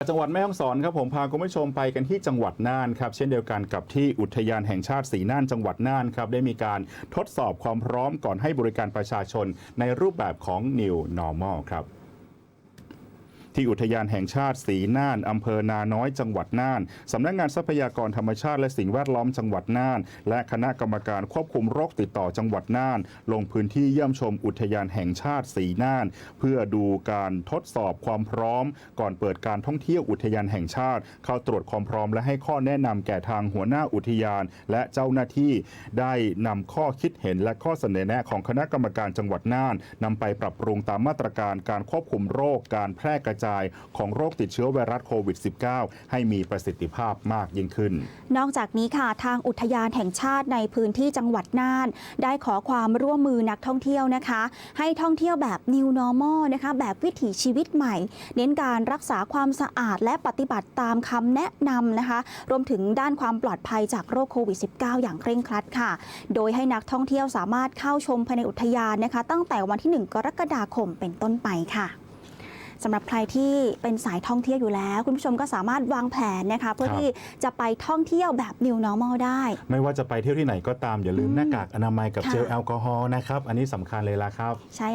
จังหวัดแม่ฮ่องสอนครับผมพาคุณผู้ชมไปกันที่จังหวัดน่านครับเช่นเดียวกันกับที่อุทยานแห่งชาติสีน่านจังหวัดน่านครับได้มีการทดสอบความพร้อมก่อนให้บริการประชาชนในรูปแบบของ New Normal ครับ ที่อุทยานแห่งชาติสีน่านอำเภอนาน้อยจังหวัดน่านสำนักงานทรัพยากรธรรมชาติและสิ่งแวดล้อมจังหวัดน่าน และคณะกรรมการควบคุมโรคติดต่อจังหวัดน่าน ลงพื้นที่เยี่ยมชมอุทยานแห่งชาติสีน่าน เพื่อดูการทดสอบความพร้อม ก่อนเปิดการท่องเที่ยวอุทยานแห่งชาติ เข้าตรวจความพร้อมและให้ข้อแนะนำแก่ทางหัวหน้าอุทยาน และเจ้าหน้าที่ได้นำข้อคิดเห็นและข้อเสนอแนะของคณะกรรมการจังหวัดน่านนำไปปรับปรุงตามมาตรการการควบคุมโรคการแพร่กระจายของโรคติดเชื้อไวรัสโควิด -19 ให้มีประสิทธิภาพมากยิ่งขึ้น นอกจากนี้ค่ะทางอุทยานแห่งชาติในพื้นที่จังหวัดน่าน ได้ขอความร่วมมือนักท่องเที่ยวนะคะ ให้ท่องเที่ยวแบบ New Normal นะคะแบบวิถีชีวิตใหม่ เน้นการรักษาความสะอาดและปฏิบัติตามคำแนะนำนะคะ รวมถึงด้านความปลอดภัยจากโรคโควิด -19 อย่างเคร่งครัดค่ะ โดยให้นักท่องเที่ยวสามารถเข้าชมภายในอุทยานนะคะ ตั้งแต่วันที่ 1 กรกฎาคมเป็นต้นไปค่ะ สำหรับใครที่เป็นสายท่องเที่ยวอยู่แล้ว คุณผู้ชมก็สามารถวางแผนนะคะเพื่อครับที่จะไปท่องเที่ยวแบบ New Normal ได้ ไม่ว่าจะไปเที่ยวที่ไหนก็ตามอย่าลืมอืมหน้ากากอนามัยกับค่ะเจลแอลกอฮอล์นะครับ อันนี้สำคัญเลยละครับใช่